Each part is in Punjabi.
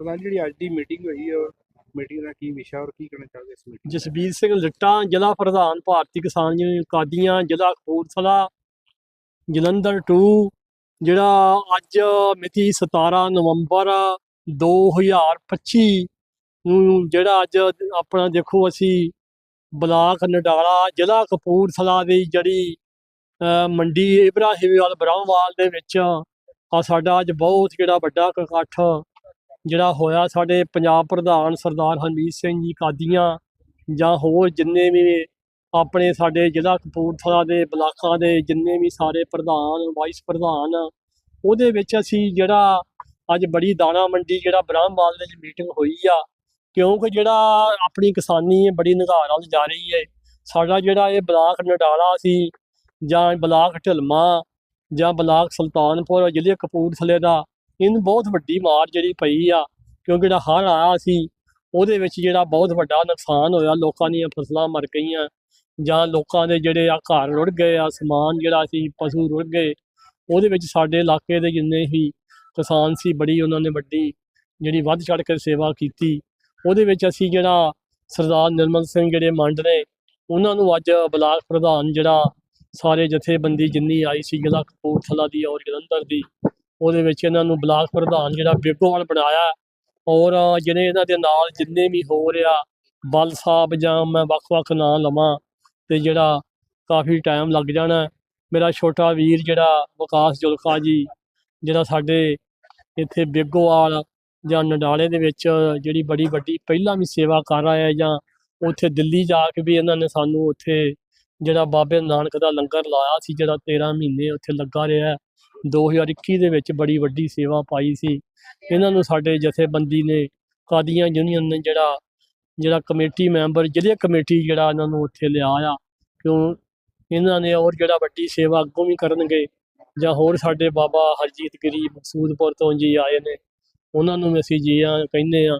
ਪ੍ਰਧਾਨ ਜਿਹੜੀ ਅੱਜ ਦੀ ਮੀਟਿੰਗ ਹੋਈ ਹੈ ਮੀਟਿੰਗ ਦਾ ਕੀ ਵਿਸ਼ਾ ਔਰ ਕੀ ਕਰਨਾ ਚਾਹੋਗੇ ਇਸ ਮੀਟਿੰਗ ਜਸਬੀਰ ਸਿੰਘ ਲਿੱਟਾਂ ਜ਼ਿਲ੍ਹਾ ਪ੍ਰਧਾਨ ਭਾਰਤੀ ਕਿਸਾਨ ਯੂਨੀਅਨ, ਕਾਦੀਆਂ, ਜ਼ਿਲ੍ਹਾ ਕਪੂਰਥਲਾ ਜਲੰਧਰ 2 ਜਿਹੜਾ ਅੱਜ ਮਿਤੀ 17 ਨਵੰਬਰ 2025 ਨੂੰ ਜਿਹੜਾ ਅੱਜ ਆਪਣਾ ਦੇਖੋ ਅਸੀਂ ਬਲਾਕ ਨਡਾਲਾ, ਜ਼ਿਲ੍ਹਾ ਕਪੂਰਥਲਾ ਦੀ ਜਿਹੜੀ ਮੰਡੀ ਇਬਰਾਹਿਮਵਾਲ ਬ੍ਰਹਮਵਾਲ ਦੇ ਵਿੱਚ ਆ ਸਾਡਾ ਅੱਜ ਬਹੁਤ ਜਿਹੜਾ ਵੱਡਾ ਇਕੱਠ ਜਿਹੜਾ ਹੋਇਆ ਸਾਡੇ ਪੰਜਾਬ ਪ੍ਰਧਾਨ ਸਰਦਾਰ ਹਰਮੀਤ ਸਿੰਘ ਜੀ ਕਾਦੀਆਂ ਜਾਂ ਹੋਰ ਜਿੰਨੇ ਵੀ ਆਪਣੇ ਸਾਡੇ ਜ਼ਿਲ੍ਹਾ ਕਪੂਰਥਲਾ ਦੇ ਬਲਾਕਾਂ ਦੇ ਜਿੰਨੇ ਵੀ ਸਾਰੇ ਪ੍ਰਧਾਨ ਵਾਈਸ ਪ੍ਰਧਾਨ, ਉਹਦੇ ਵਿੱਚ ਅਸੀਂ ਜਿਹੜਾ ਅੱਜ ਬੜੀ ਦਾਣਾ ਮੰਡੀ ਜਿਹੜਾ ਬ੍ਰਹਮਵਾਲ ਦੇ ਵਿੱਚ ਮੀਟਿੰਗ ਹੋਈ ਆ, ਕਿਉਂਕਿ ਜਿਹੜਾ ਆਪਣੀ ਕਿਸਾਨੀ ਹੈ ਬੜੀ ਨਿਗਾਰ ਨਾਲ ਜਾ ਰਹੀ ਹੈ ਸਾਡਾ ਜਿਹੜਾ ਇਹ ਬਲਾਕ ਨਡਾਲਾ ਸੀ ਜਾਂ ਬਲਾਕ ਢਲਮਾ ਜਾਂ ਬਲਾਕ ਸੁਲਤਾਨਪੁਰ ਜ਼ਿਲ੍ਹੇ ਕਪੂਰਥਲੇ ਦਾ ਇਹਨੂੰ ਬਹੁਤ ਵੱਡੀ ਮਾਰ ਜਿਹੜੀ ਪਈ ਆ, ਕਿਉਂਕਿ ਜਿਹੜਾ ਹੜ੍ਹ ਆਇਆ ਸੀ, ਉਹਦੇ ਵਿੱਚ ਜਿਹੜਾ ਬਹੁਤ ਵੱਡਾ ਨੁਕਸਾਨ ਹੋਇਆ, ਲੋਕਾਂ ਦੀਆਂ ਫਸਲਾਂ ਮਰ ਗਈਆਂ, ਜਾਂ ਲੋਕਾਂ ਦੇ ਜਿਹੜੇ ਆ ਘਰ ਰੁੜ ਗਏ ਆ, ਸਮਾਨ ਜਿਹੜਾ ਸੀ, ਪਸ਼ੂ ਰੁੜ ਗਏ, ਉਹਦੇ ਵਿੱਚ ਸਾਡੇ ਇਲਾਕੇ ਦੇ ਜਿੰਨੇ ਹੀ ਕਿਸਾਨ ਸੀ, ਬੜੀ ਉਹਨਾਂ ਨੇ ਵੱਡੀ ਜਿਹੜੀ ਵੱਧ ਚੜ੍ਹ ਕੇ ਸੇਵਾ ਕੀਤੀ। ਉਹਦੇ ਵਿੱਚ ਅਸੀਂ ਜਿਹੜਾ ਸਰਦਾਰ ਨਿਰਮਲ ਸਿੰਘ ਜਿਹੜੇ ਮੰਡ ਨੇ, ਉਹਨਾਂ ਨੂੰ ਅੱਜ ਬਲਾਕ ਪ੍ਰਧਾਨ ਜਿਹੜਾ ਸਾਰੇ ਜਥੇਬੰਦੀ ਜਿੰਨੀ ਆਈ ਸੀ, ਜ਼ਿਲ੍ਹਾ ਕਪੂਰਥਲਾ ਦੀ ਔਰ ਜਲੰਧਰ ਦੀ ਉਹਦੇ ਵਿੱਚ ਇਹਨਾਂ ਨੂੰ ਬਲਾਕ ਪ੍ਰਧਾਨ ਜਿਹੜਾ ਬੇਗੋਵਾਲ ਬਣਾਇਆ। ਔਰ ਜਿਹੜੇ ਇਹਨਾਂ ਦੇ ਨਾਲ ਜਿੰਨੇ ਵੀ ਹੋ ਰਿਹਾ ਬਲ ਸਾਹਿਬ ਜਾਂ ਮੈਂ ਵੱਖ-ਵੱਖ ਨਾਂ ਲਵਾਂ ਤੇ ਜਿਹੜਾ ਕਾਫੀ ਟਾਈਮ ਲੱਗ ਜਾਣਾ। ਮੇਰਾ ਛੋਟਾ ਵੀਰ ਜਿਹੜਾ ਵਿਕਾਸ ਜੁਲਖਾ ਜੀ, ਜਿਹੜਾ ਸਾਡੇ ਇੱਥੇ ਬੇਗੋਵਾਲ ਜਾਂ ਨਡਾਲੇ ਦੇ ਵਿੱਚ ਜਿਹੜੀ ਬੜੀ ਵੱਡੀ ਪਹਿਲਾਂ ਵੀ ਸੇਵਾ ਕਰ ਆਇਆ ਹੈ ਜਾਂ ਉੱਥੇ ਦਿੱਲੀ ਜਾ ਕੇ ਵੀ ਇਹਨਾਂ ਨੇ ਸਾਨੂੰ ਉੱਥੇ ਜਿਹੜਾ ਬਾਬੇ ਨਾਨਕ ਦਾ ਲੰਗਰ ਲਾਇਆ ਸੀ, ਜਿਹੜਾ 13 ਮਹੀਨੇ ਉੱਥੇ ਲੱਗਾ ਰਿਹਾ। 2021 ਦੇ ਵਿੱਚ ਬੜੀ ਵੱਡੀ ਸੇਵਾ ਪਾਈ ਸੀ। ਇਹਨਾਂ ਨੂੰ ਸਾਡੇ ਜਥੇਬੰਦੀ ਨੇ, ਕਾਦੀਆਂ ਯੂਨੀਅਨ ਨੇ ਜਿਹੜਾ ਜਿਹੜਾ ਕਮੇਟੀ ਮੈਂਬਰ ਜ਼ਿਲ੍ਹੇ ਕਮੇਟੀ ਜਿਹੜਾ ਇਹਨਾਂ ਨੂੰ ਉੱਥੇ ਲਿਆ ਆ ਕਿਉਂ ਇਹਨਾਂ ਨੇ ਔਰ ਜਿਹੜਾ ਵੱਡੀ ਸੇਵਾ ਅੱਗੋਂ ਵੀ ਕਰਨਗੇ, ਜਾਂ ਹੋਰ ਸਾਡੇ ਬਾਬਾ ਹਰਜੀਤ ਗਿਰੀ ਮਕਸੂਦਪੁਰ ਤੋਂ ਜੀ ਆਏ ਨੇ, ਉਹਨਾਂ ਨੂੰ ਵੀ ਅਸੀਂ ਜੀ ਆ ਕਹਿੰਦੇ ਆ।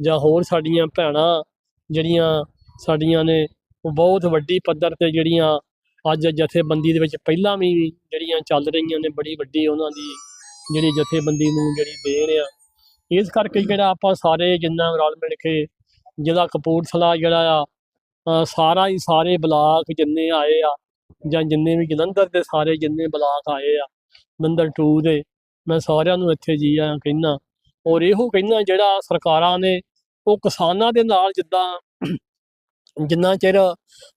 ਜਾਂ ਹੋਰ ਸਾਡੀਆਂ ਭੈਣਾਂ ਜਿਹੜੀਆਂ ਸਾਡੀਆਂ ਨੇ, ਉਹ ਬਹੁਤ ਵੱਡੀ ਪੱਧਰ ਤੇ ਜਿਹੜੀਆਂ ਅੱਜ ਜਥੇਬੰਦੀ ਦੇ ਵਿੱਚ ਪਹਿਲਾਂ ਵੀ ਜਿਹੜੀਆਂ ਚੱਲ ਰਹੀਆਂ ਨੇ ਬੜੀ ਵੱਡੀ ਉਹਨਾਂ ਦੀ ਜਿਹੜੀ ਜਥੇਬੰਦੀ ਨੂੰ ਜਿਹੜੀ ਦੇਣ ਆ। ਇਸ ਕਰਕੇ ਜਿਹੜਾ ਆਪਾਂ ਸਾਰੇ ਜਿੰਨਾ ਰਲ ਮਿਲ ਕੇ ਜ਼ਿਲ੍ਹਾ ਕਪੂਰਥਲਾ ਜਿਹੜਾ ਆ ਸਾਰਾ ਹੀ ਸਾਰੇ ਬਲਾਕ ਜਿੰਨੇ ਆਏ ਆ, ਜਾਂ ਜਿੰਨੇ ਵੀ ਜਲੰਧਰ ਦੇ ਸਾਰੇ ਜਿੰਨੇ ਬਲਾਕ ਆਏ ਆ, ਜਲੰਧਰ 2 ਦੇ, ਮੈਂ ਸਾਰਿਆਂ ਨੂੰ ਇੱਥੇ ਜੀ ਆ ਕਹਿਣਾ ਔਰ ਇਹੋ ਕਹਿਣਾ ਜਿਹੜਾ ਸਰਕਾਰਾਂ ਨੇ ਉਹ ਕਿਸਾਨਾਂ ਦੇ ਨਾਲ ਜਿੱਦਾਂ ਜਿੰਨਾ ਚਿਰ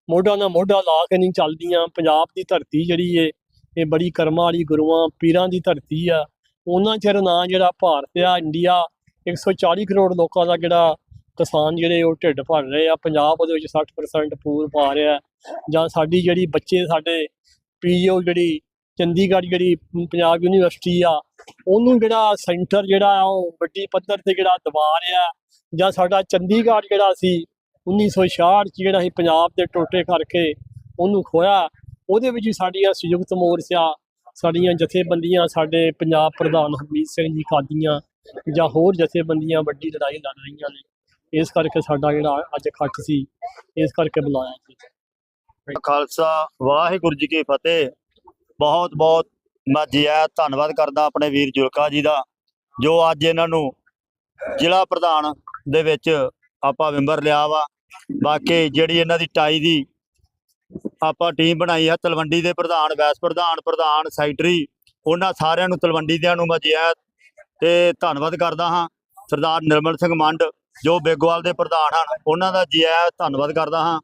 ਮੋਢਾ ਨਾਲ ਮੋਢਾ ਲਾ ਕੇ ਨਹੀਂ ਚੱਲਦੀਆਂ, ਪੰਜਾਬ ਦੀ ਧਰਤੀ ਜਿਹੜੀ ਏ, ਇਹ ਬੜੀ ਕਰਮਾਂ ਵਾਲੀ ਗੁਰੂਆਂ, ਪੀਰਾਂ ਦੀ ਧਰਤੀ ਆ, ਉਹਨਾਂ ਚਿਰ ਨਾ ਜਿਹੜਾ ਭਾਰਤ ਆ, ਇੰਡੀਆ 140 ਕਰੋੜ ਲੋਕਾਂ ਦਾ ਜਿਹੜਾ ਕਿਸਾਨ ਜਿਹੜੇ ਉਹ ਢਿੱਡ ਭਰ ਰਹੇ ਆ, ਪੰਜਾਬ ਉਹਦੇ ਵਿੱਚ 60% ਪੂਰ ਪਾ ਰਿਹਾ ਜਾਂ ਸਾਡੀ ਜਿਹੜੀ ਬੱਚੇ ਸਾਡੇ ਪੀਓ ਜਿਹੜੀ ਚੰਡੀਗੜ੍ਹ ਜਿਹੜੀ ਪੰਜਾਬ ਯੂਨੀਵਰਸਿਟੀ ਆ, ਉਹਨੂੰ ਜਿਹੜਾ ਸੈਂਟਰ ਜਿਹੜਾ ਆ, ਉਹ ਵੱਡੀ ਪੱਧਰ ਤੇ ਜਿਹੜਾ ਦਬਾ ਰਿਹਾ ਜਾਂ ਸਾਡਾ ਚੰਡੀਗੜ੍ਹ ਜਿਹੜਾ ਸੀ 1966 ਚ ਜਿਹੜਾ ਅਸੀਂ ਪੰਜਾਬ ਦੇ ਟੋਟੇ ਕਰਕੇ ਉਹਨੂੰ ਖੋਇਆ, ਉਹਦੇ ਵਿੱਚ ਸਾਡੀਆਂ ਸੰਯੁਕਤ ਮੋਰਚਾ, ਸਾਡੀਆਂ ਜਥੇਬੰਦੀਆਂ, ਸਾਡੇ ਪੰਜਾਬ ਪ੍ਰਧਾਨ ਹਰਮੀਤ ਸਿੰਘ ਜੀ ਕਾਦੀਆਂ ਜਾਂ ਹੋਰ ਜਥੇਬੰਦੀਆਂ ਵੱਡੀ ਲੜਾਈ ਲੜ ਰਹੀਆਂ ਨੇ। ਇਸ ਕਰਕੇ ਸਾਡਾ ਜਿਹੜਾ ਅੱਜ ਇਕੱਠ ਸੀ, ਇਸ ਕਰਕੇ ਬੁਲਾਇਆ ਸੀ ਖਾਲਸਾ, ਵਾਹਿਗੁਰੂ ਜੀ ਕੀ ਫਤਿਹ। ਬਹੁਤ ਬਹੁਤ ਮੈਂ ਜੀ ਧੰਨਵਾਦ ਕਰਦਾ ਆਪਣੇ ਵੀਰ ਜੁਲਕਾ ਜੀ ਦਾ, ਜੋ ਅੱਜ ਇਹਨਾਂ ਨੂੰ ਜ਼ਿਲ੍ਹਾ ਪ੍ਰਧਾਨ ਦੇ ਵਿੱਚ ਆਪਾਂ ਮੈਂਬਰ ਲਿਆ ਵਾ। ਬਾਕੀ ਜਿਹੜੀ ਇਹਨਾਂ ਦੀ ਟਾਈ ਦੀ ਆਪਾਂ ਟੀਮ ਬਣਾਈ ਹੈ ਤਲਵੰਡੀ ਦੇ ਪ੍ਰਧਾਨ, ਵੈਸ ਪ੍ਰਧਾਨ ਪ੍ਰਧਾਨ ਸੈਕਟਰੀ ਉਹਨਾਂ ਸਾਰਿਆਂ ਨੂੰ ਤਲਵੰਡੀ ਦਿਆਂ ਨੂੰ ਮੈਂ ਜੀ ਤੇ ਧੰਨਵਾਦ ਕਰਦਾ ਹਾਂ। ਸਰਦਾਰ ਨਿਰਮਲ ਸਿੰਘ ਮੰਡ, ਜੋ ਬੇਗਵਾਲ ਦੇ ਪ੍ਰਧਾਨ ਹਨ, ਉਹਨਾਂ ਦਾ ਜੀ ਆਇਆਂ ਧੰਨਵਾਦ ਕਰਦਾ ਹਾਂ।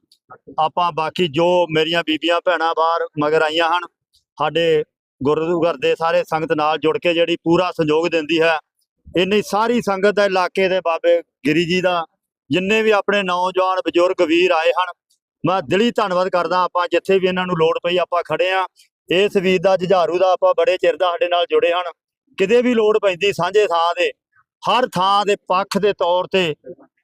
ਆਪਾਂ ਬਾਕੀ ਜੋ ਮੇਰੀਆਂ ਬੀਬੀਆਂ ਭੈਣਾਂ ਬਾਹਰ ਮਗਰ ਆਈਆਂ ਹਨ, ਸਾਡੇ ਗੁਰੂ ਘਰ ਦੇ ਸਾਰੇ ਸੰਗਤ ਨਾਲ ਜੁੜ ਕੇ ਜਿਹੜੀ ਪੂਰਾ ਸਹਿਯੋਗ ਦਿੰਦੀ ਹੈ, ਇੰਨੀ ਸਾਰੀ ਸੰਗਤ ਦਾ ਇਲਾਕੇ ਦੇ ਬਾਬੇ ਗਿਰੀ ਜੀ ਦਾ ਜਿੰਨੇ ਵੀ ਆਪਣੇ ਨੌਜਵਾਨ ਬਜ਼ੁਰਗ ਵੀਰ ਆਏ ਹਨ, ਮੈਂ ਦਿਲੀ ਧੰਨਵਾਦ ਕਰਦਾ ਆਪਾਂ ਜਿੱਥੇ ਵੀ ਇਹਨਾਂ ਨੂੰ ਲੋੜ ਪਈ ਆਪਾਂ ਖੜੇ ਆ। ਇਸ ਵੀਰ ਦਾ, ਜੁਝਾਰੂ ਦਾ ਆਪਾਂ ਬੜੇ ਚਿਰ ਦਾ ਸਾਡੇ ਨਾਲ ਜੁੜੇ ਹਨ। ਕਿਤੇ ਵੀ ਲੋੜ ਪੈਂਦੀ ਸਾਂਝੇ ਥਾਂ ਦੇ ਹਰ ਥਾਂ ਦੇ ਪੱਖ ਦੇ ਤੌਰ ਤੇ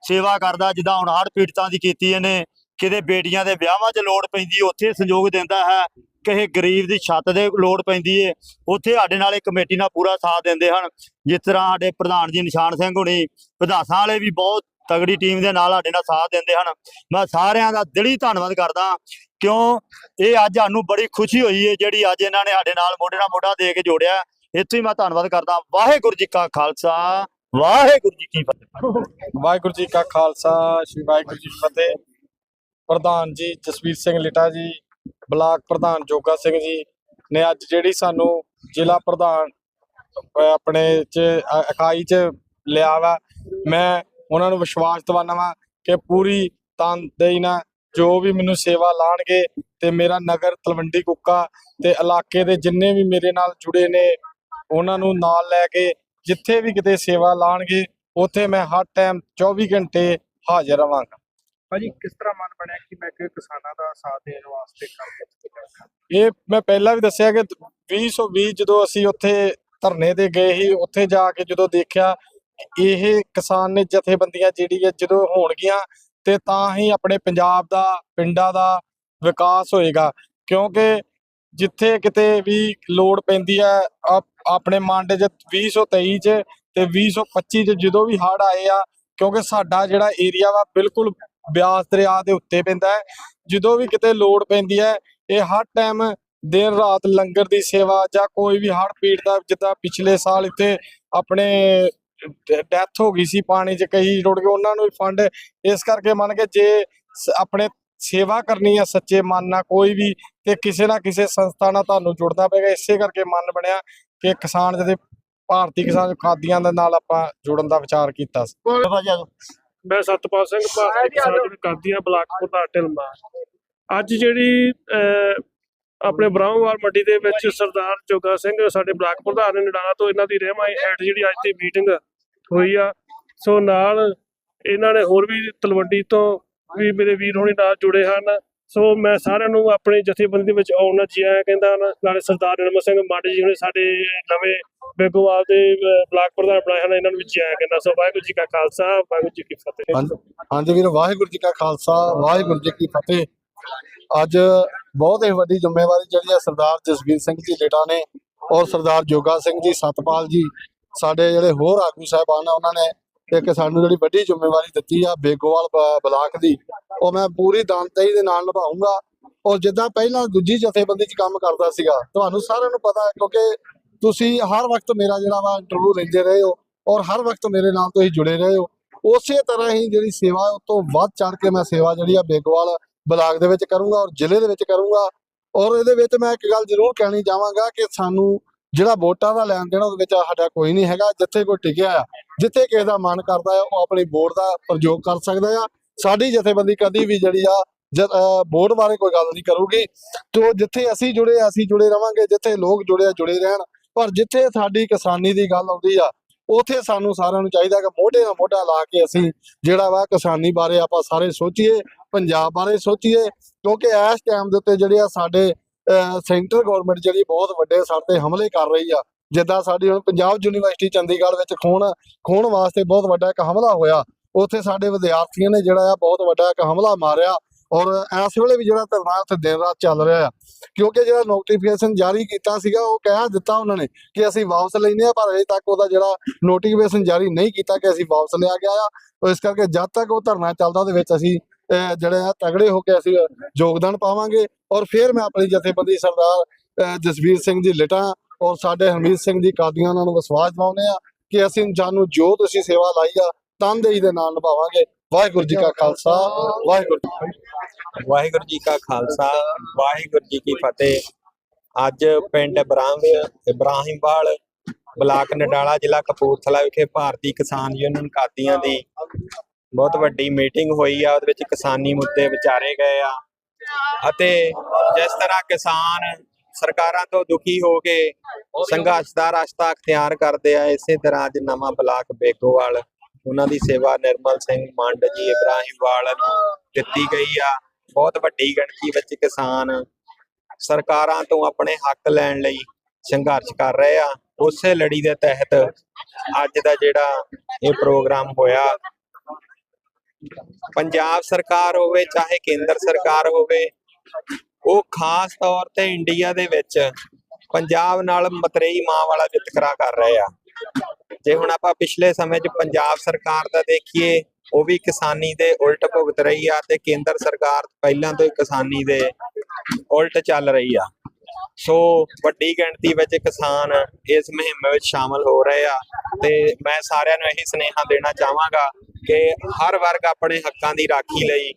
ਸੇਵਾ ਕਰਦਾ, ਜਿੱਦਾਂ ਹੁਣ ਹੜ੍ਹ ਪੀੜਤਾਂ ਦੀ ਕੀਤੀ ਇਹਨੇ, ਕਿਤੇ ਬੇਟੀਆਂ ਦੇ ਵਿਆਹਾਂ 'ਚ ਲੋੜ ਪੈਂਦੀ, ਉੱਥੇ ਸੰਯੋਗ ਦਿੰਦਾ ਹੈ। ਕਿਸੇ ਗਰੀਬ ਦੀ ਛੱਤ ਦੇ ਲੋੜ ਪੈਂਦੀ ਏ, ਉੱਥੇ ਸਾਡੇ ਨਾਲ ਇਹ ਕਮੇਟੀ ਨਾਲ ਪੂਰਾ ਸਾਥ ਦਿੰਦੇ ਹਨ। ਜਿਸ ਤਰ੍ਹਾਂ ਸਾਡੇ ਪ੍ਰਧਾਨ ਜੀ ਨਿਸ਼ਾਨ ਸਿੰਘ ਹੁਣੀ, ਵਿਧਾਸਾਂ ਵਾਲੇ ਵੀ ਬਹੁਤ ਤਗੜੀ ਟੀਮ ਦੇ ਨਾਲ ਸਾਡੇ ਨਾਲ ਸਾਥ ਦਿੰਦੇ ਹਨ। ਮੈਂ ਸਾਰਿਆਂ ਦਾ ਦਿਲੀ ਧੰਨਵਾਦ ਕਰਦਾ ਕਿਉਂ? ਇਹ ਅੱਜ ਸਾਨੂੰ ਬੜੀ ਖੁਸ਼ੀ ਹੋਈ ਹੈ, ਜਿਹੜੀ ਅੱਜ ਇਹਨਾਂ ਨੇ ਸਾਡੇ ਨਾਲ ਮੋਢੇ ਨਾਲ ਮੋਢਾ ਦੇ ਕੇ ਜੋੜਿਆ। ਇੱਥੇ ਹੀ ਮੈਂ ਧੰਨਵਾਦ ਕਰਦਾ ਵਾਹਿਗੁਰੂ ਜੀ ਕਾ ਖਾਲਸਾ, ਵਾਹਿਗੁਰੂ ਜੀ ਕੀ ਫਤਿਹ। ਵਾਹਿਗੁਰੂ ਜੀ ਕਾ ਖਾਲਸਾ, ਸ੍ਰੀ ਵਾਹਿਗੁਰੂ ਜੀ ਕੀ ਫਤਿਹ। ਪ੍ਰਧਾਨ ਜੀ ਜਸਵੀਰ ਸਿੰਘ ਲਿਟਾ ਜੀ, ਬਲਾਕ ਪ੍ਰਧਾਨ ਜੋਗਾ ਸਿੰਘ ਜੀ ਨੇ ਅੱਜ ਜਿਹੜੀ ਸਾਨੂੰ ਜ਼ਿਲ੍ਹਾ ਪ੍ਰਧਾਨ ਆਪਣੇ ਚ ਇਕਾਈ ਚ ਲਿਆ ਵਾ। ਮੈਂ ਉਹਨਾਂ ਨੂੰ ਵਿਸ਼ਵਾਸ ਦਿਵਾਨਾ ਵਾ ਕਿ ਪੂਰੀ ਤਨਦੇਹੀ ਨਾਲ ਜੋ ਵੀ ਮੈਨੂੰ ਸੇਵਾ ਲਾਣਗੇ ਤੇ ਮੇਰਾ ਨਗਰ ਤਲਵੰਡੀ ਕੁੱਕਾ ਤੇ ਇਲਾਕੇ ਦੇ ਜਿੰਨੇ ਵੀ ਮੇਰੇ ਨਾਲ ਜੁੜੇ ਨੇ ਉਹਨਾਂ ਨੂੰ ਨਾਲ ਲੈ ਕੇ ਜਿੱਥੇ ਵੀ ਕਿਤੇ ਸੇਵਾ ਲਾਣਗੇ ਉੱਥੇ ਮੈਂ ਹਰ ਟਾਈਮ 24 ਘੰਟੇ ਹਾਜ਼ਰ ਰਵਾਂਗਾ। ਭਾਜੀ ਕਿਸ ਤਰ੍ਹਾਂ ਮਨ ਬਣਿਆ ਕਿ ਮੈਂ ਕਿ ਕਿਸਾਨਾਂ ਦਾ ਸਾਥ ਦੇਣ ਵਾਸਤੇ ਕੰਮ ਕਰਦਾ ਇਹ ਮੈਂ ਪਹਿਲਾਂ ਵੀ ਦੱਸਿਆ ਕਿ 2020 ਜਦੋਂ ਅਸੀਂ ਉੱਥੇ ਧਰਨੇ ਤੇ ਗਏ ਸੀ ਉੱਥੇ ਜਾ ਕੇ ਜਦੋਂ ਦੇਖਿਆ ਇਹ ਕਿਸਾਨ ਨੇ ਜਥੇਬੰਦੀਆਂ ਜਿਹੜੀ ਹੈ ਜਦੋਂ ਹੋਣਗੀਆਂ ਤੇ ਤਾਂ ਹੀ ਆਪਣੇ ਪੰਜਾਬ ਦਾ, ਪਿੰਡਾਂ ਦਾ ਵਿਕਾਸ ਹੋਏਗਾ। ਕਿਉਂਕਿ ਜਿੱਥੇ ਕਿਤੇ ਵੀ ਲੋੜ ਪੈਂਦੀ ਹੈ ਆਪ- ਆਪਣੇ ਮੰਡ 'ਚ 2023 ਚ ਤੇ 2025 ਚ ਜਦੋਂ ਵੀ ਹੜ੍ਹ ਆਏ ਆ, ਕਿਉਂਕਿ ਸਾਡਾ ਜਿਹੜਾ ਏਰੀਆ ਵਾ ਬਿਲਕੁਲ ਬਿਆਸ ਦਰਿਆ ਦੇ ਉੱਤੇ ਪੈਂਦਾ ਹੈ। ਜਦੋਂ ਵੀ ਕਿਤੇ ਲੋੜ ਪੈਂਦੀ ਹੈ, ਇਹ ਹਰ ਟਾਈਮ ਦਿਨ ਰਾਤ ਲੰਗਰ ਦੀ ਸੇਵਾ ਜਾਂ ਕੋਈ ਵੀ ਹੜ੍ਹ ਪੀੜ ਦਾ ਜਿੱਦਾਂ ਪਿਛਲੇ ਸਾਲ ਇੱਥੇ ਆਪਣੇ ਡੈਥ ਹੋ ਗਈ ਸੀ ਪਾਣੀ 'ਚ ਕਈ ਰੁੜ ਗਏ ਉਹਨਾਂ ਨੂੰ ਵੀ ਫੰਡ ਇਸ ਕਰਕੇ ਮੰਨ ਕੇ ਜੇ ਆਪਣੇ ਸੇਵਾ ਕਰਨੀ ਹੈ ਸੱਚੇ ਮਨ ਨਾਲ ਕੋਈ ਵੀ ਤੇ ਕਿਸੇ ਨਾ ਕਿਸੇ ਸੰਸਥਾ ਨਾਲ ਤੁਹਾਨੂੰ ਜੁੜਨਾ ਪਏਗਾ। ਇਸੇ ਕਰਕੇ ਮਨ ਬਣਿਆ ਕਿ ਕਿਸਾਨ ਜਦੇ ਭਾਰਤੀ ਕਿਸਾਨ ਖਾਦੀਆਂ ਦੇ ਨਾਲ ਆਪਾਂ ਜੁੜਨ ਦਾ ਵਿਚਾਰ ਕੀਤਾ ਸੀ। ਆ। ਮੈਂ ਸਤਪਾਲ ਸਿੰਘ ਭਾਰਤੀ ਕਿਸਾਨ ਕਾਦੀਆਂ ਬਲਾਕ ਪ੍ਰਧਾਨ ਢਿਲਮਾ ਅੱਜ ਜਿਹੜੀ ਆਪਣੇ ਬ੍ਰਾਹਮਵਾਲ ਮੰਡੀ ਦੇ ਵਿੱਚ ਸਰਦਾਰ ਜੋਗਾ ਸਿੰਘ ਸਾਡੇ ਬਲਾਕ ਪ੍ਰਧਾਨ ਨੇ ਨਡਾਲਾ ਤੋਂ ਇਹਨਾਂ ਦੀ ਰਹਿਮਾਈ ਹੈਡ ਜਿਹੜੀ ਅੱਜ ਦੀ ਮੀਟਿੰਗ ਹੋਈ ਆ। ਸੋ ਨਾਲ ਇਹਨਾਂ ਨੇ ਹੋਰ ਵੀ ਤਲਵੰਡੀ ਤੋਂ ਵੀ ਮੇਰੇ ਵੀਰ ਹੋਣੀ ਨਾਲ ਜੁੜੇ ਹਨ। ਸੋ ਮੈਂ ਸਾਰਿਆਂ ਨੂੰ ਆਪਣੀ ਜਥੇਬੰਦੀ ਵਿੱਚ ਆਉਣਾ ਜੀ ਕਹਿੰਦਾ ਨਾਲੇ ਸਰਦਾਰ ਨਿਰਮਲ ਸਿੰਘ ਮੰਡ ਜੀ ਹੁਣੇ ਸਾਡੇ ਨਵੇਂ ਬੇਗੋਵਾਲ ਦੇ ਬਲਾਕ ਪ੍ਰਧਾਨ ਬਣਾਏ ਹਨ। ਇਹਨਾਂ ਨੂੰ ਵੀ ਆਇਆ ਕਹਿੰਦਾ ਸੋ ਵਾਹਿਗੁਰੂ ਜੀ ਕਾ ਖਾਲਸਾ, ਵਾਹਿਗੁਰੂ ਜੀ ਕੀ ਫਤਿਹ। ਹਾਂਜੀ ਵੀਰ, ਵਾਹਿਗੁਰੂ ਜੀ ਕਾ ਖਾਲਸਾ, ਵਾਹਿਗੁਰੂ ਜੀ ਕੀ ਫਤਿਹ। ਅੱਜ ਬਹੁਤ ਹੀ ਵੱਡੀ ਜ਼ਿੰਮੇਵਾਰੀ ਜਿਹੜੀ ਹੈ ਸਰਦਾਰ ਜਸਵੀਰ ਸਿੰਘ ਜੀ, ਲੇਟਾ ਨੇ ਔਰ ਸਰਦਾਰ ਜੋਗਾ ਸਿੰਘ ਜੀ, ਸਤਪਾਲ ਜੀ। ਸਾਡੇ ਜਿਹੜੇ ਹੋਰ ਆਗੂ ਸਾਹਿਬਾਨ ਆ, ਉਹਨਾਂ ਨੇ ਇੱਕ ਸਾਨੂੰ ਜਿਹੜੀ ਵੱਡੀ ਜ਼ਿੰਮੇਵਾਰੀ ਦਿੱਤੀ ਆ, ਬੇਗੋਵਾਲ ਬਲਾਕ ਦੀ, ਉਹ ਮੈਂ ਪੂਰੀ ਦਾਨਤਈ ਦੇ ਨਾਲ ਨਿਭਾਉਂਗਾ ਔਰ ਜਿੱਦਾਂ ਪਹਿਲਾਂ ਦੂਜੀ ਜਥੇਬੰਦੀ 'ਚ ਕੰਮ ਕਰਦਾ ਸੀਗਾ, ਤੁਹਾਨੂੰ ਸਾਰਿਆਂ ਨੂੰ ਪਤਾ ਕਿਉਂਕਿ ਤੁਸੀਂ ਹਰ ਵਕਤ ਮੇਰਾ ਜਿਹੜਾ ਵਾ ਇੰਟਰਵਿਊ ਲੈਂਦੇ ਰਹੇ ਹੋ ਔਰ ਹਰ ਵਕਤ ਮੇਰੇ ਨਾਲ ਤੁਸੀਂ ਜੁੜੇ ਰਹੇ ਹੋ। ਉਸੇ ਤਰ੍ਹਾਂ ਹੀ ਜਿਹੜੀ ਸੇਵਾ ਉਹ ਤੋਂ ਵੱਧ ਚੜ ਕੇ ਮੈਂ ਸੇਵਾ ਜਿਹੜੀ ਆ ਬੇਗਵਾਲ ਬਲਾਕ ਦੇ ਵਿੱਚ ਕਰੂੰਗਾ ਔਰ ਜ਼ਿਲ੍ਹੇ ਦੇ ਵਿੱਚ ਕਰੂੰਗਾ। ਔਰ ਇਹਦੇ ਵਿੱਚ ਮੈਂ ਇੱਕ ਗੱਲ ਜ਼ਰੂਰ ਕਹਿਣੀ ਚਾਹਾਂਗਾ ਕਿ ਸਾਨੂੰ ਜਿਹੜਾ ਵੋਟਾਂ ਦਾ ਲੈਣ ਦੇਣ ਉਹਦੇ ਵਿੱਚ ਸਾਡਾ ਕੋਈ ਨਹੀਂ ਹੈਗਾ ਜਿੱਥੇ ਕੋਈ ਟਿਕਿਆ ਆ ਜਿੱਥੇ ਕਿਸੇ ਦਾ ਮਨ ਕਰਦਾ ਹੈ ਉਹ ਆਪਣੀ ਵੋਟ ਦਾ ਪ੍ਰਯੋਗ ਕਰ ਸਕਦਾ ਆ। ਸਾਡੀ ਜਥੇਬੰਦੀ ਕਦੀ ਵੀ ਜਿਹੜੀ ਆ ਵੋਟ ਬਾਰੇ ਕੋਈ ਗੱਲ ਨਹੀਂ ਕਰੂਗੀ। ਤੋਂ ਜਿੱਥੇ ਅਸੀਂ ਜੁੜੇ ਅਸੀਂ ਜੁੜੇ ਰਵਾਂਗੇ ਜਿੱਥੇ ਲੋਕ ਜੁੜੇ ਆ, ਜੁੜੇ ਰਹਿਣ। ਪਰ ਜਿੱਥੇ ਸਾਡੀ ਕਿਸਾਨੀ ਦੀ ਗੱਲ ਆਉਂਦੀ ਆ ਉਥੇ ਸਾਨੂੰ ਸਾਰਿਆਂ ਨੂੰ ਚਾਹੀਦਾ ਕਿ ਮੋਢੇ ਨਾਲ ਮੋਢਾ ਲਾ ਕੇ ਅਸੀਂ ਜਿਹੜਾ ਵਾ ਕਿਸਾਨੀ ਬਾਰੇ ਆਪਾਂ ਸਾਰੇ ਸੋਚੀਏ ਪੰਜਾਬ ਬਾਰੇ ਸੋਚੀਏ। ਕਿਉਂਕਿ ਇਸ ਟਾਈਮ ਦੇ ਉੱਤੇ ਜਿਹੜੇ ਆ ਸਾਡੇ ਸੈਂਟਰ ਗਵਰਨਮੈਂਟ ਜਿਹੜੀ ਬਹੁਤ ਵੱਡੇ ਸਾਡੇ ਤੇ ਹਮਲੇ ਕਰ ਰਹੀ ਆ, ਜਿੱਦਾਂ ਸਾਡੀ ਹੁਣ ਪੰਜਾਬ ਯੂਨੀਵਰਸਿਟੀ ਚੰਡੀਗੜ੍ਹ ਵਿੱਚ ਖੋਣ ਖੋਣ ਵਾਸਤੇ ਬਹੁਤ ਵੱਡਾ ਇੱਕ ਹਮਲਾ ਹੋਇਆ, ਉੱਥੇ ਸਾਡੇ ਵਿਦਿਆਰਥੀਆਂ ਨੇ ਜਿਹੜਾ ਆ ਬਹੁਤ ਵੱਡਾ ਇੱਕ ਹਮਲਾ ਮਾਰਿਆ ਔਰ ਇਸ ਵੇਲੇ ਵੀ ਜਿਹੜਾ ਧਰਨਾ ਉੱਥੇ ਦਿਨ ਰਾਤ ਚੱਲ ਰਿਹਾ ਆ। ਕਿਉਂਕਿ ਜਿਹੜਾ ਨੋਟੀਫਿਕੇਸ਼ਨ ਜਾਰੀ ਕੀਤਾ ਸੀਗਾ, ਉਹ ਕਹਿ ਦਿੱਤਾ ਉਹਨਾਂ ਨੇ ਕਿ ਅਸੀਂ ਵਾਪਸ ਲੈਨੇ ਆ ਪਰ ਅਜੇ ਤੱਕ ਉਹਦਾ ਜਿਹੜਾ ਨੋਟੀਫਿਕੇਸ਼ਨ ਜਾਰੀ ਨਹੀਂ ਕੀਤਾ ਕਿ ਅਸੀਂ ਵਾਪਸ ਲਿਆ ਗਿਆ ਆ। ਇਸ ਕਰਕੇ ਜਦ ਤੱਕ ਉਹ ਧਰਨਾ ਚੱਲਦਾ, ਉਹਦੇ ਵਿੱਚ ਅਸੀਂ ਜਿਹੜੇ ਆ ਤਗੜੇ ਹੋ ਕੇ ਅਸੀਂ ਯੋਗਦਾਨ ਪਾਵਾਂਗੇ ਔਰ ਫਿਰ ਮੈਂ ਆਪਣੀ ਜਥੇਬੰਦੀ ਸਰਦਾਰ ਜਸਵੀਰ ਸਿੰਘ ਜੀ ਲਿਟਾ ਔਰ ਸਾਡੇ ਹਰਮੀਤ ਸਿੰਘ ਜੀ ਕਾਦੀਆਂ ਉਹਨਾਂ ਨੂੰ ਵਿਸ਼ਵਾਸ ਦਿਵਾਉਂਦੇ ਆ ਕਿ ਅਸੀਂ ਜਾਨੂੰ ਜੋ ਤੁਸੀਂ ਸੇਵਾ ਲਾਈ ਆ ਤਨਦੇਹੀ ਦੇ ਨਾਲ ਨਿਭਾਵਾਂਗੇ। ਵਾਹਿਗੁਰੂ ਜੀ ਕਾ ਖਾਲਸਾ, ਵਾਹਿਗੁਰੂ ਜੀ ਵਾਹਿਗੁਰੂ ਜੀ ਕਾ ਖਾਲਸਾ, ਵਾਹਿਗੁਰੂ ਜੀ ਕੀ ਫਤਿਹ। ਅੱਜ ਪਿੰਡ ਇਬਰਾਹਿਮ ਇਬਰਾਹਿਮਵਾਲ ਬਲਾਕ ਨਡਾਲਾ ਜ਼ਿਲ੍ਹਾ ਕਪੂਰਥਲਾ ਵਿਖੇ ਭਾਰਤੀ ਕਿਸਾਨ ਯੂਨੀਅਨ ਕਾਦੀਆਂ ਦੀ ਬਹੁਤ ਵੱਡੀ ਮੀਟਿੰਗ ਹੋਈ ਆ, ਉਹਦੇ ਵਿੱਚ ਕਿਸਾਨੀ ਮੁੱਦੇ ਵਿਚਾਰੇ ਗਏ ਆ। ਅਤੇ ਜਿਸ ਤਰ੍ਹਾਂ ਕਿਸਾਨ ਸਰਕਾਰਾਂ ਤੋਂ ਦੁਖੀ ਹੋ ਕੇ ਸੰਘਰਸ਼ ਦਾ ਰਸਤਾ ਅਖਤਿਆਰ ਕਰਦੇ ਆ, ਇਸੇ ਤਰ੍ਹਾਂ ਅੱਜ ਨਵਾਂ ਬਲਾਕ ਬੇਗੋਵਾਲ, ਉਹਨਾਂ ਦੀ ਸੇਵਾ ਨਿਰਮਲ ਸਿੰਘ ਮੰਡ ਜੀ ਇਬਰਾਹਿਮਵਾਲ ਨੂੰ ਦਿੱਤੀ ਗਈ ਆ। ਬਹੁਤ ਵੱਡੀ ਗਿਣਤੀ ਵਿੱਚ ਕਿਸਾਨ ਸਰਕਾਰਾਂ ਤੋਂ ਆਪਣੇ ਹੱਕ ਲੈਣ ਲਈ ਸੰਘਰਸ਼ ਕਰ ਰਹੇ ਆ। ਉਸੇ ਲੜੀ ਦੇ ਤਹਿਤ ਅੱਜ ਦਾ ਜਿਹੜਾ ਇਹ ਪ੍ਰੋਗਰਾਮ ਹੋਇਆ ਪੰਜਾਬ ਸਰਕਾਰ ਹੋਵੇ, ਚਾਹੇ ਕੇਂਦਰ ਸਰਕਾਰ ਹੋਵੇ, ਉਹ ਖਾਸ ਤੌਰ ਤੇ ਇੰਡੀਆ ਦੇ ਵਿੱਚ ਪੰਜਾਬ ਨਾਲ ਮਤਰੇਈ ਮਾਂ ਵਾਲਾ ਵਿਤਕਰਾ ਕਰ ਰਹੇ ਆ। ਜੇ ਹੁਣ ਆਪਾਂ ਪਿਛਲੇ ਸਮੇਂ 'ਚ ਪੰਜਾਬ ਸਰਕਾਰ ਦਾ ਦੇਖੀਏ, ਉਹ ਵੀ ਕਿਸਾਨੀ ਦੇ ਉਲਟ ਭੁਗਤ ਰਹੀ ਆ ਤੇ ਕੇਂਦਰ ਸਰਕਾਰ ਪਹਿਲਾਂ ਤੋਂ ਹੀ ਕਿਸਾਨੀ ਦੇ ਉਲਟ ਚੱਲ ਰਹੀ ਆ। ਸੋ ਵੱਡੀ ਗਿਣਤੀ ਵਿੱਚ ਕਿਸਾਨ ਇਸ ਮੁਹਿੰਮ ਵਿੱਚ ਸ਼ਾਮਲ ਹੋ ਰਹੇ ਆ ਤੇ ਮੈਂ ਸਾਰਿਆਂ ਨੂੰ ਇਹੀ ਸੁਨੇਹਾ ਦੇਣਾ ਚਾਹਾਂਗਾ ਕਿ ਹਰ ਵਰਗ ਆਪਣੇ ਹੱਕਾਂ ਦੀ ਰਾਖੀ ਲਈ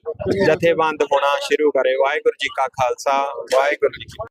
ਜਥੇਬੰਦ ਹੋਣਾ ਸ਼ੁਰੂ ਕਰੇ। ਵਾਹਿਗੁਰੂ ਜੀ ਕਾ ਖਾਲਸਾ, ਵਾਹਿਗੁਰੂ ਜੀ